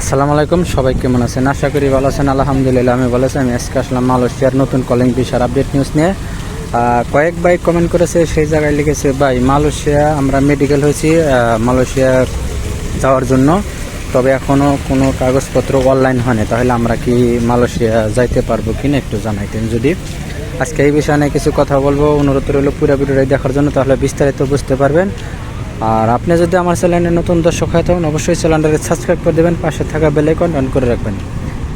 আসসালামু আলাইকুম, সবাই কেমন আছেন? আশা করি ভালো আছেন। আলহামদুলিল্লাহ, আমি ভালো আছি। আমি আজকে আসলাম মালয়েশিয়ার নতুন কলিং বিষয়ের আপডেট নিউজ নিয়ে। কয়েক ভাই কমেন্ট করেছে, সেই জায়গায় লিখেছে, ভাই, মালয়েশিয়া, আমরা মেডিকেল হয়েছি মালয়েশিয়া যাওয়ার জন্য। তবে এখনও কোনো কাগজপত্র অনলাইন হয়নি। তাহলে আমরা কি মালয়েশিয়া যাইতে পারব কি না একটু জানাইতেন যদি। আজকে এই বিষয়ে কিছু কথা বলব। অনুরোধ রইল পুরো ভিডিওটাই দেখার জন্য, তাহলে বিস্তারিত বুঝতে পারবেন। আর আপনি যদি আমার চ্যানেলে নতুন দর্শক হয়ে থাকেন, অবশ্যই চ্যানেলটাকে সাবস্ক্রাইব করে দেবেন, পাশে থাকা বেল আইকন অন করে রাখবেন।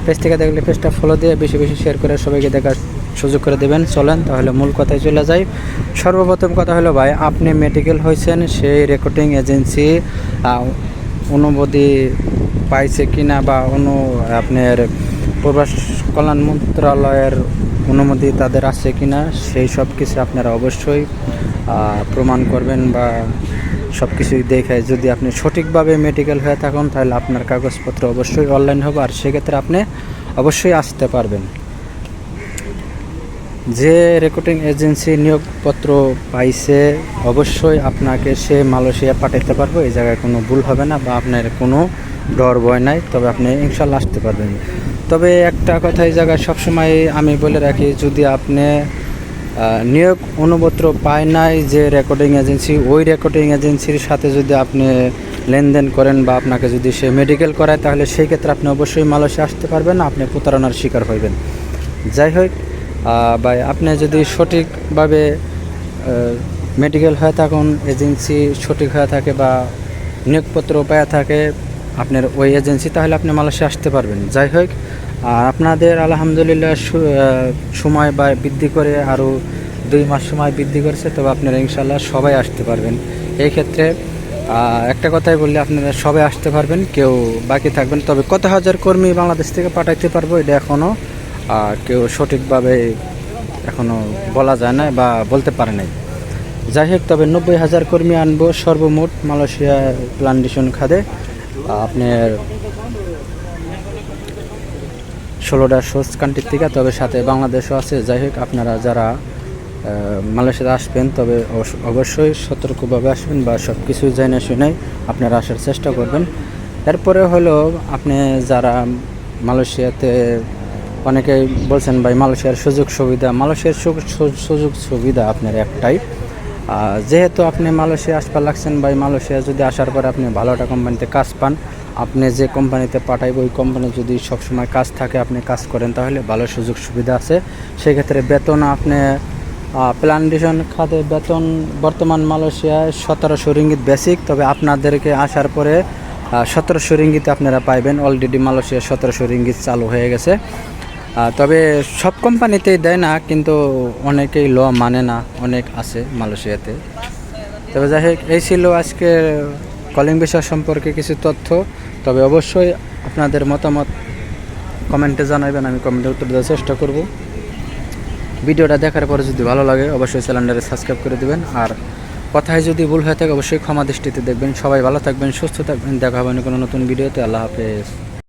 পেজ থেকে দেখলে পেজটা ফলো দিয়ে বেশি বেশি শেয়ার করে সবাইকে দেখার সুযোগ করে দেবেন। চলেন তাহলে মূল কথায় চলে যাই। সর্বপ্রথম কথা হলো, ভাই, আপনি মেডিকেল হয়েছেন, সেই রেকর্ডিং এজেন্সি অনুমতি পাইছে কিনা বা অনু, আপনার প্রবাস কল্যাণ মন্ত্রণালয়ের অনুমতি তাদের আছে কিনা, সেই সব কিছু আপনারা অবশ্যই প্রমাণ করবেন বা সব কিছুই দেখে। যদি আপনি সঠিকভাবে মেডিকেল হয়ে থাকুন, তাহলে আপনার কাগজপত্র অবশ্যই অনলাইন হবে আর সেক্ষেত্রে আপনি অবশ্যই আসতে পারবেন। যে রেকর্ডিং এজেন্সি নিয়োগপত্র পাইছে, অবশ্যই আপনাকে সে মালয়েশিয়া পাঠাতে পারব। এই জায়গায় কোনো ভুল হবে না বা আপনার কোনো ডর, ভয় নাই। তবে আপনি ইনশাল্লাহ আসতে পারবেন। তবে একটা কথা এই জায়গায় সবসময় আমি বলে রাখি, যদি আপনি নিয়োগ অনুপত্র পায় নাই যে রেকর্ডিং এজেন্সি ওই রেকর্ডিং এজেন্সির সাথে যদি আপনি লেনদেন করেন বা আপনাকে যদি সে মেডিকেল করায়, তাহলে সেই ক্ষেত্রে আপনি অবশ্যই মালয়েশিয়া আসতে পারবেন না আপনি প্রতারণার শিকার হইবেন। যাই হোক বা আপনি যদি সঠিকভাবে মেডিকেল হয়ে থাকুন এজেন্সি সঠিক হয়ে থাকে বা নিয়োগপত্র পাওয়া থাকে আপনার ওই এজেন্সি তাহলে আপনি মালয়েশিয়া আসতে পারবেন। যাই হোক আর আপনাদের আলহামদুলিল্লাহ সময় বা বৃদ্ধি করে আরও দুই মাস সময় বৃদ্ধি করেছে, তবে আপনারা ইনশাল্লাহ সবাই আসতে পারবেন। এই ক্ষেত্রে একটা কথাই বললে আপনারা সবাই আসতে পারবেন, কেউ বাকি থাকবেন। তবে কত হাজার কর্মী বাংলাদেশ থেকে পাঠাইতে পারব, এটা এখনও কেউ সঠিকভাবে এখনও বলা যায় না বা বলতে পারে নাই। যাই হোক, তবে নব্বই হাজার কর্মী আনব সর্বমোট মালয়েশিয়া প্লান্টেশন খাদে। আপনার ষোলোটা সোর্স কান্ট্রির থেকে, তবে সাথে বাংলাদেশও আছে। যাই হোক, আপনারা যারা মালয়েশিয়াতে আসবেন, তবে অবশ্য- অবশ্যই সতর্কভাবে আসবেন বা সব কিছু জেনে শুনে আপনারা আসার চেষ্টা করবেন। এরপরে হলো, আপনি যারা মালয়েশিয়াতে, অনেকে বলছেন ভাই মালয়েশিয়ার সুযোগ সুবিধা। মালয়েশিয়ার সুযোগ সুবিধা আপনার একটাই। যেহেতু আপনি মালয়েশিয়া আসবার লাগছেন বা মালয়েশিয়া যদি আসার পরে আপনি ভালো একটা কোম্পানিতে কাজ পান আপনি যে কোম্পানিতে পাঠাইব, ওই কোম্পানি যদি সবসময় কাজ থাকে, আপনি কাজ করেন, তাহলে ভালো সুযোগ সুবিধা আছে। সেক্ষেত্রে বেতন আপনি প্ল্যান্টেশন খাতে বেতন বর্তমান মালয়েশিয়ায় সতেরোশো রিঙ্গিত বেসিক, তবে আপনাদেরকে আসার পরে সতেরোশো রিঙ্গিতে আপনারা পাইবেন। অলরেডি মালয়েশিয়া সতেরোশো রিঙ্গিত চালু হয়ে গেছে। তবে সব কোম্পানিতেই দেয় না, কিন্তু অনেকেই ল মানে না, অনেক আছে মালয়েশিয়াতে। তবে যাই হোক, এই ছিল আজকে কলিং বিষয় সম্পর্কে কিছু তথ্য, তবে অবশ্যই আপনাদের মতামত কমেন্টে জানাবেন, আমি কমেন্টে উত্তর দেওয়ার চেষ্টা করব। ভিডিওটা দেখার পরে যদি ভালো লাগে, অবশ্যই চ্যানেলটাকে সাবস্ক্রাইব করে দেবেন। আর কথায় যদি ভুল হয়ে থাকে, অবশ্যই ক্ষমা দৃষ্টিতে দেখবেন। সবাই ভালো থাকবেন, সুস্থ থাকবেন। দেখা হবে কোনো নতুন ভিডিওতে। আল্লাহ হাফেজ।